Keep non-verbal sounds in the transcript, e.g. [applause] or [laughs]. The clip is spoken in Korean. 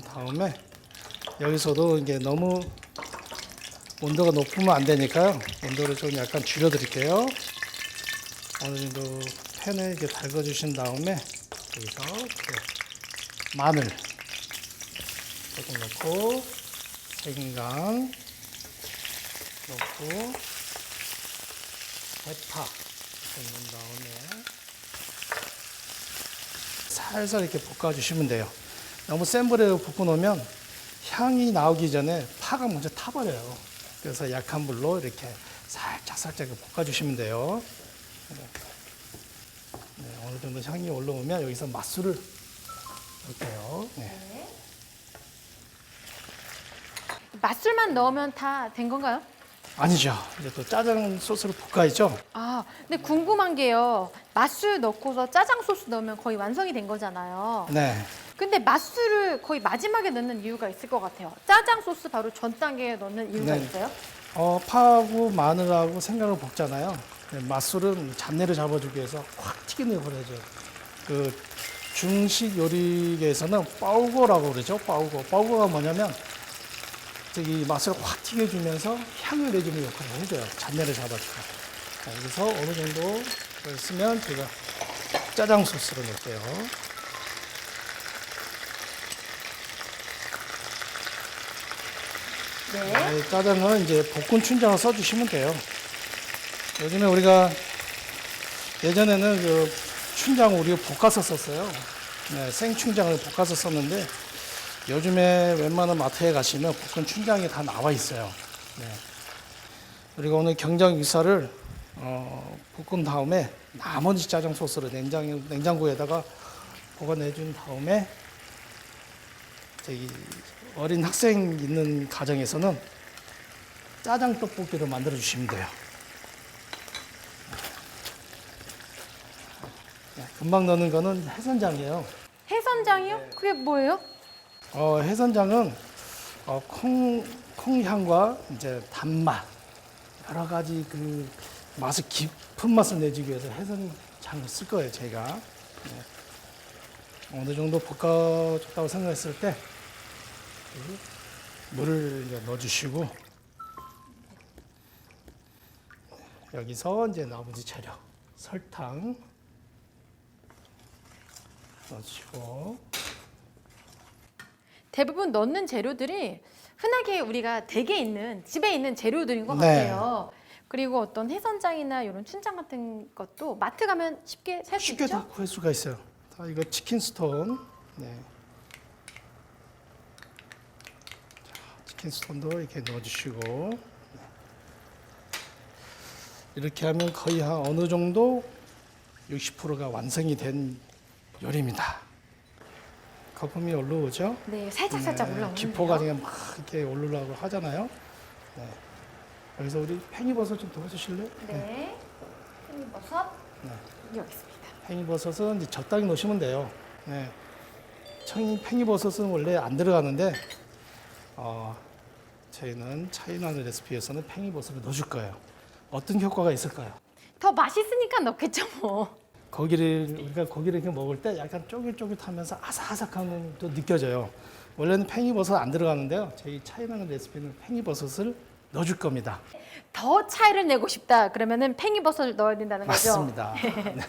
다음에 여기서도 이게 너무 온도가 높으면 안 되니까요. 온도를 좀 약간 줄여 드릴게요. 어느 정도 팬에 이렇게 달궈 주신 다음에 여기서 이렇게 마늘 조금 넣고 생강 넣고 대파 넣은 다음에 살살 이렇게 볶아 주시면 돼요. 너무 센 불에 볶아 놓으면 향이 나오기 전에 파가 먼저 타버려요. 그래서 약한 불로 이렇게 살짝 살짝 볶아주시면 돼요. 네, 어느 정도 향이 올라오면 여기서 맛술을 넣을게요. 네. 맛술만 넣으면 다 된 건가요? 아니죠. 이제 또 짜장 소스를 볶아야죠. 아, 근데 궁금한 게요. 맛술 넣고서 짜장 소스 넣으면 거의 완성이 된 거잖아요. 네. 근데 맛술을 거의 마지막에 넣는 이유가 있을 것 같아요. 짜장 소스 바로 전 단계에 넣는 이유가 네. 있어요? 어, 파하고 마늘하고 생강을 볶잖아요. 네, 맛술은 잡내를 잡아주기 위해서 확 튀기는 역할을 해줘요. 그 중식 요리계에서는 빠우고라고 그러죠. 빠우고. 빠우고가 뭐냐면 저기 맛을 확 튀겨주면서 향을 내주는 역할을 해줘요. 잡내를 잡아주고. 자, 여기서 어느 정도 있으면 제가 짜장 소스를 넣을게요. 네. 네, 짜장은 이제 볶은 춘장을 써주시면 돼요. 요즘에 우리가 예전에는 그 춘장을 우리가 볶아서 썼어요. 네, 생춘장을 볶아서 썼는데 요즘에 웬만한 마트에 가시면 볶은 춘장이 다 나와 있어요. 네. 우리가 오늘 경장 육사를 어, 볶은 다음에 나머지 짜장 소스를 냉장, 냉장고에다가 보관해 준 다음에 저기 어린 학생 있는 가정에서는 짜장 떡볶이를 만들어 주시면 돼요. 네, 금방 넣는 거는 해선장이에요. 해선장이요? 그게 뭐예요? 어, 해선장은 어, 콩, 콩향과 이제 단맛 여러 가지 그 맛을 깊은 맛을 내주기 위해서 해선장을 쓸 거예요, 제가. 네. 어느 정도 볶아줬다고 생각했을 때 물을 이제 넣어주시고 여기서 이제 나머지 재료 설탕 넣어주시고 대부분 넣는 재료들이 흔하게 우리가 댁에 있는 집에 있는 재료들인 것 네. 같아요. 그리고 어떤 해선장이나 이런 춘장 같은 것도 마트 가면 쉽게 살 수 쉽게 있죠? 다 구할 수가 있어요. 자, 이거 치킨 스톤. 네. 자, 치킨 스톤도 이렇게 넣어주시고 네. 이렇게 하면 거의 한 어느 정도 60%가 완성이 된 요리입니다. 거품이 올라오죠? 네, 살짝 살짝 네, 올라오는 기포가 그냥 막 이렇게 오르려고 하잖아요. 네. 여기서 우리 팽이버섯 좀 도와주실래요? 네. 버섯 네. 여기 있습니다. 팽이버섯은 이제 적당히 넣으시면 돼요. 네. 청이 팽이버섯은 원래 안 들어가는데 어, 저희는 차이나는 레시피에서는 팽이버섯을 넣어줄 거예요. 어떤 효과가 있을까요? 더 맛있으니까 넣겠죠 뭐. 고기를 우리가 고기를 이렇게 먹을 때 약간 쫄깃쫄깃하면서 아삭아삭함이 또 느껴져요. 원래는 팽이버섯 안 들어가는데요. 저희 차이나는 레시피는 팽이버섯을 넣어줄 겁니다. 더 차이를 내고 싶다 그러면은 팽이버섯을 넣어야 된다는 거죠. 맞습니다. [laughs] 네.